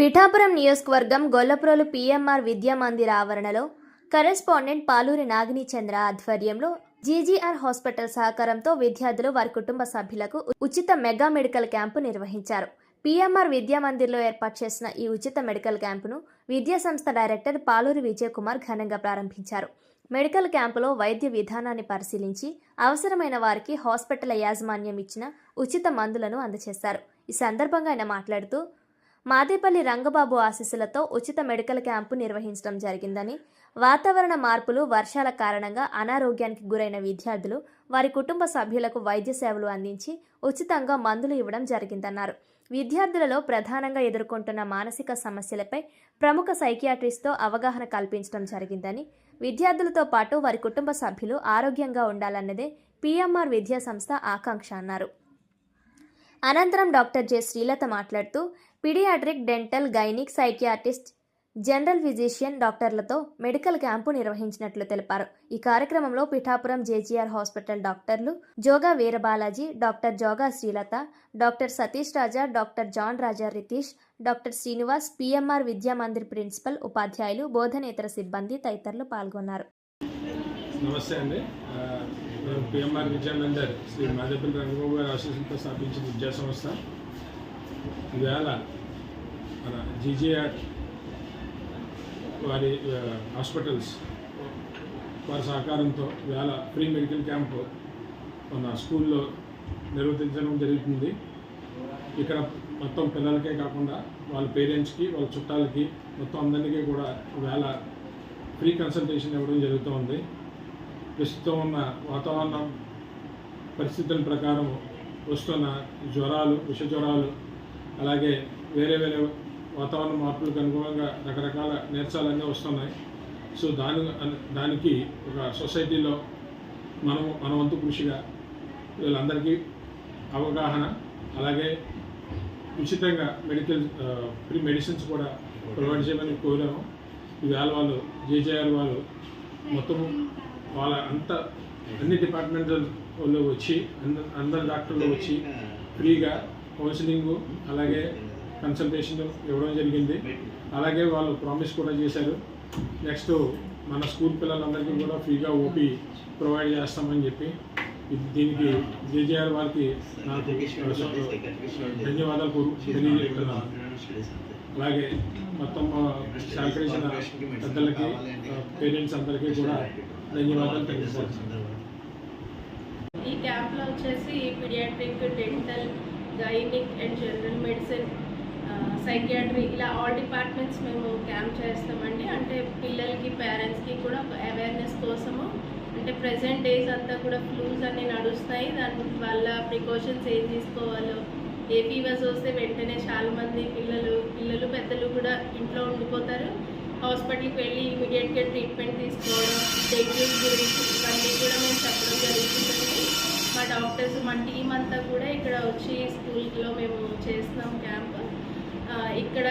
పిఠాపురం నియోజకవర్గం గొల్లప్రోలు పిఎంఆర్ విద్యా మందిర ఆవరణలో కరెస్పాండెంట్ పాలూరి నాగిని చంద్ర ఆధ్వర్యంలో జీజీఆర్ హాస్పిటల్ సహకారంతో విద్యార్థులు వారి కుటుంబ సభ్యులకు ఉచిత మెగా మెడికల్ క్యాంపు నిర్వహించారు. పిఎంఆర్ విద్యా మందిర్లో ఏర్పాటు చేసిన ఈ ఉచిత మెడికల్ క్యాంపును విద్యా సంస్థ డైరెక్టర్ పాలూరి విజయకుమార్ ఘనంగా ప్రారంభించారు. మెడికల్ క్యాంపులో వైద్య విధానాన్ని పరిశీలించి అవసరమైన వారికి హాస్పిటల్ యాజమాన్యం ఇచ్చిన ఉచిత మందులను అందజేశారు. ఈ సందర్భంగా ఆయన మాట్లాడుతూ మాదేపల్లి రంగబాబు ఆశీస్సులతో ఉచిత మెడికల్ క్యాంపు నిర్వహించడం జరిగిందని వాతావరణ మార్పులు వర్షాల కారణంగా అనారోగ్యానికి గురైన విద్యార్థులు వారి కుటుంబ సభ్యులకు వైద్య సేవలు అందించి ఉచితంగా మందులు ఇవ్వడం జరిగిందన్నారు. విద్యార్థులలో ప్రధానంగా ఎదుర్కొంటున్న మానసిక సమస్యలపై ప్రముఖ సైకియాట్రిస్ట్తో అవగాహన కల్పించడం జరిగిందని విద్యార్థులతో పాటు వారి కుటుంబ సభ్యులు ఆరోగ్యంగా ఉండాలన్నదే పిఎంఆర్ విద్యా సంస్థ ఆకాంక్ష అన్నారు. అనంతరం డాక్టర్ జె. శ్రీలత మాట్లాడుతూ pediatric dental gynaec psychiatrist general physician డాక్టర్లతో medical camp నిర్వహించినట్లు తెలిపారు. ఈ కార్యక్రమంలో పిఠాపురం జేజీఆర్ హాస్పిటల్ డాక్టర్లు Joga Veerabalaji doctor Joga Srilatha doctor Satish Raja doctor John Raja Ritish doctor Srinivas PMR Vidya Mandir principal ఉపాధ్యాయులు బోధనేతర సిబ్బంది తదితరులు పాల్గొన్నారు. నమస్తే అండి. పిఎంఆర్ విద్యానందర్ శ్రీ మాదేపల్లి రంగబాబు గారి ఆశీస్సులతో స్థాపించిన విద్యా సంస్థ. ఈవేళ మన జీజేఆర్ వారి హాస్పిటల్స్ వారి సహకారంతో వేళ ప్రీ మెడికల్ క్యాంపు మన స్కూల్లో నిర్వర్తించడం జరుగుతుంది. ఇక్కడ మొత్తం పిల్లలకే కాకుండా వాళ్ళ పేరెంట్స్కి వాళ్ళ చుట్టాలకి మొత్తం అందరికీ కూడా వేళ ఫ్రీ కన్సల్టేషన్ ఇవ్వడం జరుగుతూ ఉంది ప్రస్తుతం ఉన్న వాతావరణం పరిస్థితుల ప్రకారం వస్తున్న జ్వరాలు విష జ్వరాలు అలాగే వేరే వేరే వాతావరణ మార్పులకు అనుగుణంగా రకరకాల నేర్చాలన్నీ వస్తున్నాయి. సో దాని దానికి ఒక సొసైటీలో మనం మన వంతు కృషిగా వీళ్ళందరికీ అవగాహన అలాగే ఉచితంగా మెడికల్ ఫ్రీ మెడిసిన్స్ కూడా ప్రొవైడ్ చేయమని కోరాము. ఈవేళ వాళ్ళు జేజేఆర్ వాళ్ళు మొత్తము వాళ్ళ అంత అన్ని డిపార్ట్మెంటల్ వాళ్ళు వచ్చి అంద- అందరు డాక్టర్లు వచ్చి ఫ్రీగా కౌన్సిలింగ్ అలాగే కన్సల్టేషన్ ఇవ్వడం జరిగింది. అలాగే వాళ్ళు ప్రామిస్ కూడా చేశారు. నెక్స్ట్ మన స్కూల్ పిల్లలందరికీ కూడా ఫ్రీగా ఓపీ ప్రొవైడ్ చేస్తామని చెప్పి దీనికి జేజేఆర్ వారికి నాకు ధన్యవాదాలు కోరు- తెలియజేస్తున్నాను అలాగే మొత్తం సహకరించిన పెద్దలకి పేరెంట్స్ అందరికీ కూడా ధన్యవాదాలు తెలియజేస్తున్నాను ఈ క్యాంప్లో వచ్చేసి pediatric dental gynaec and general medicine psychiatry ఇలా ఆల్ డిపార్ట్మెంట్స్ మేము క్యాంప్ చేస్తామండి. అంటే పిల్లలకి పేరెంట్స్కి కూడా అవేర్నెస్ కోసము అంటే ప్రజెంట్ డేస్ అంతా కూడా ఫ్లూస్ అన్ని నడుస్తాయి. దాని వల్ల ప్రికాషన్స్ ఏం తీసుకోవాలో? ఏ ఫీవర్స్ వస్తే వెంటనే చాలా మంది పిల్లలు పిల్లలు పెద్దలు కూడా ఇంట్లో ఉండిపోతారు. హాస్పిటల్కి వెళ్ళి ఇమీడియట్గా ట్రీట్మెంట్ తీసుకోవడం డెంగ్యూస్ గురించి ఇవన్నీ కూడా మేము చెప్పడం జరుగుతుందండి మా డాక్టర్స్ మా టీం అంతా కూడా ఇక్కడ వచ్చి స్కూల్లో మేము చేస్తున్నాం క్యాంప్ ఇక్కడ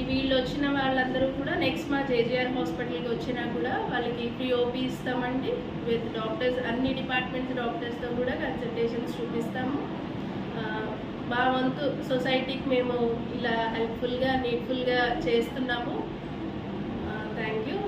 ఈ వీళ్ళు వచ్చిన వాళ్ళందరూ కూడా నెక్స్ట్ మా జేజేఆర్ హాస్పిటల్కి వచ్చినా కూడా వాళ్ళకి ఫ్రీ ఓపీ ఇస్తామండి. విత్ డాక్టర్స్ అన్ని డిపార్ట్మెంట్స్ డాక్టర్స్తో కూడా కన్సల్టేషన్స్ చూపిస్తాము. మా వంతు సొసైటీకి మేము ఇలా హెల్ప్ఫుల్గా నీడ్ఫుల్గా చేస్తున్నాము. Thank you